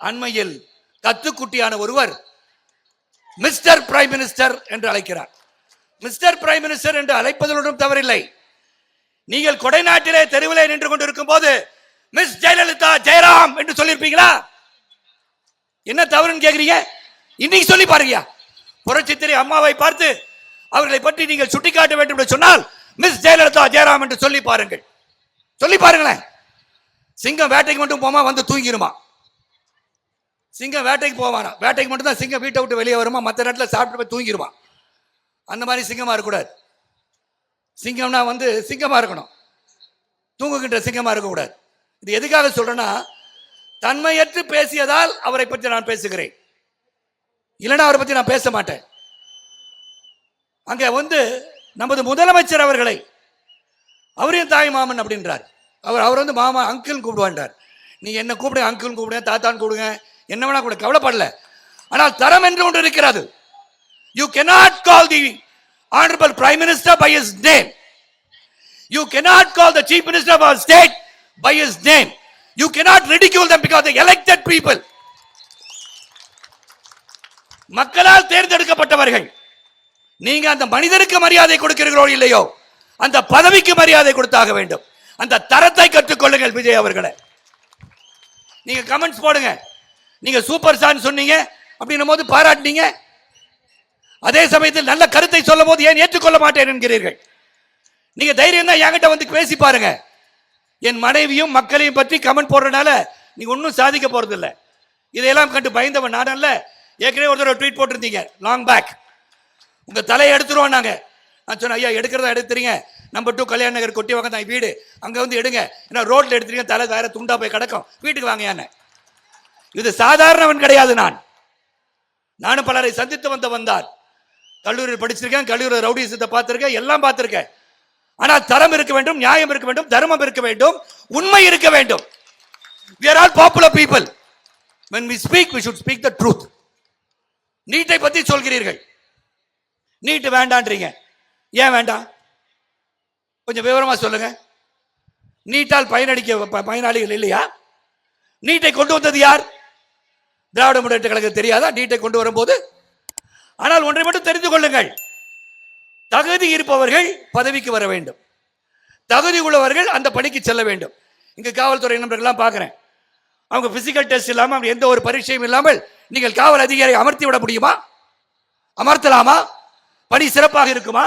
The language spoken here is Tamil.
அண்மையில் கத்துக்குட்டியான ஒருவர் மிஸ்டர் பிரைம் மினிஸ்டர் என்று அழைக்கிறார். மிஸ்டர் பிரைம் மினிஸ்டர் என்று அழைப்பதிலும் தவறில்லை. நீங்கள் கொடைநாட்டிலே தெருவிலே நின்று கொண்டிருக்கும் போது மிஸ் ஜெயலலிதா ஜெயராம் என்று சொல்லியிருப்பீங்களா? என்ன தவறுன்னு கேக்குறீங்க? இன்னைக்கு சொல்லி பாருங்க புரட்சித்திரை அம்மாவை பார்த்து அவர்களை பற்றி நீங்கள் சுட்டிக்காட்ட வேண்டும் என்று சொன்னால் மிஸ் ஜெயலலிதா ஜெயராம் என்று சொல்லி பாருங்கள். சொல்லி பாருங்களேன். சிங்கம் வேட்டைக்கு மட்டும் போமா வந்து தூங்கிருமா? சிங்கம் வேட்டைக்கு போவானா வேட்டைக்கு மட்டும் தான் சிங்கம் வீட்டை விட்டு வெளியே வருமா? மற்ற நேரத்தில் சாப்பிட்டு போய் தூங்கிடுவான் அந்த மாதிரி சிங்கமாக இருக்கக்கூடாது. சிங்கம்னா வந்து சிங்கமாக இருக்கணும். தூங்குகின்ற சிங்கமாக இருக்கக்கூடாது. இது எதுக்காக சொல்கிறேன்னா தன்மையற்று பேசியதால் அவரை பற்றி நான் பேசுகிறேன். இல்லைன்னா அவரை பற்றி நான் பேச மாட்டேன். அங்கே வந்து நமது முதலமைச்சர் அவர்களை அவரையும் தாய் மாமன் அப்படின்றார். அவர் அவர் வந்து மாமா அங்கிள் கூப்பிடுவான்றார். நீ என்ன கூப்பிடுங்க அங்கிள் கூப்பிடுங்க தாத்தான்னு கூப்பிடுங்க. என்ன வேணா கூட கவலைப்படல. ஆனால் தரம் என்று ஒன்று இருக்கிறது. You cannot call the honourable prime minister by his name you cannot call the chief minister of state by his name you you cannot ridicule them because they elected மக்களால் தேர்ந்தெடுக்கப்பட்டவர்கள் நீங்க அந்த மனிதனுக்கு மரியாதை கொடுக்கிறீர்களோ இல்லையோ அந்த பதவிக்கு மரியாதை கொடுத்தாக வேண்டும். அந்த தரத்தை கற்றுக்கொள்ளுங்கள் விஜய் அவர்களை. நீங்க கமெண்ட்ஸ் போடுங்க. நீங்க சூப்பர் ஸ்டார் சொன்னீங்க அப்படின்னும் போது பாராட்டினீங்க. அதே சமயத்தில் நல்ல கருத்தை சொல்லும் போது ஏன் ஏற்றுக்கொள்ள மாட்டேன் என்கிறீர்கள்? நீங்க தைரியம் தான் என்கிட்ட வந்து பேசி பாருங்க. என் மனைவியும் மக்களையும் பற்றி கமெண்ட் போடுறதுனால நீங்க ஒன்றும் சாதிக்க போறது இதையெல்லாம் கண்டு பயந்தவன் நான் அல்ல ஏற்கனவே ஒருத்தர் ட்வீட் போட்டிருந்தீங்க லாங் பேக் உங்க தலையை எடுத்துருவோம் நாங்க. நான் சொன்னேன் ஐயா எடுக்கிறதா எடுத்துறீங்க. நம்பர் டூ கல்யாண நகர் கொட்டி வாங்க தான் வீடு. அங்கே வந்து எடுங்க. ஏன்னா ரோட்டில் எடுத்துறீங்க தலை வேற துண்டா போய் கிடக்கும். வீட்டுக்கு வாங்க யானை. இது சாதாரணவன் கிடையாது நான். நானும் பலரை சந்தித்து வந்த வந்தார். கல்லூரியில் படிச்சிருக்கேன் கல்லூரியில் ரவுடிசத்தை பார்த்துருக்கேன் எல்லாம் பார்த்துருக்கேன். ஆனால் தரம் இருக்க வேண்டும் நியாயம் இருக்க வேண்டும் தர்மம் இருக்க வேண்டும் உண்மை இருக்க வேண்டும். Where all popular people people. When speak speak we should speak the நீட்டை பற்றி சொல்கிறீர்கள். நீட்டு வேண்டான்றீங்க. ஏன் வேண்டாம்? கொஞ்சம் விவரமாக சொல்லுங்க. நீட்டால் பயனடிக்க ப- பயனாளிகள் இல்லையா? நீட்டை கொண்டு வந்தது யார்? திராவிட முன்னேற்ற கழகம் தெரியாதா? நீட்டை கொண்டு வரும்போது? ஆனால் ஒன்றை மட்டும் தெரிந்து கொள்ளுங்கள். தகுதி இருப்பவர்கள் பதவிக்கு வர வேண்டும். தகுதி உள்ளவர்கள் அந்த பணிக்கு செல்ல வேண்டும். இங்கே காவல்துறை நண்பர்கள்லாம் பார்க்குறேன். அவங்க பிசிக்கல் டெஸ்ட் இல்லாமல் அவங்க எந்த ஒரு பரீட்சையும் இல்லாமல் நீங்கள் காவல் அதிகாரியை அமர்த்தி விட முடியுமா? அமர்த்தலாமா? பணி சிறப்பாக இருக்குமா?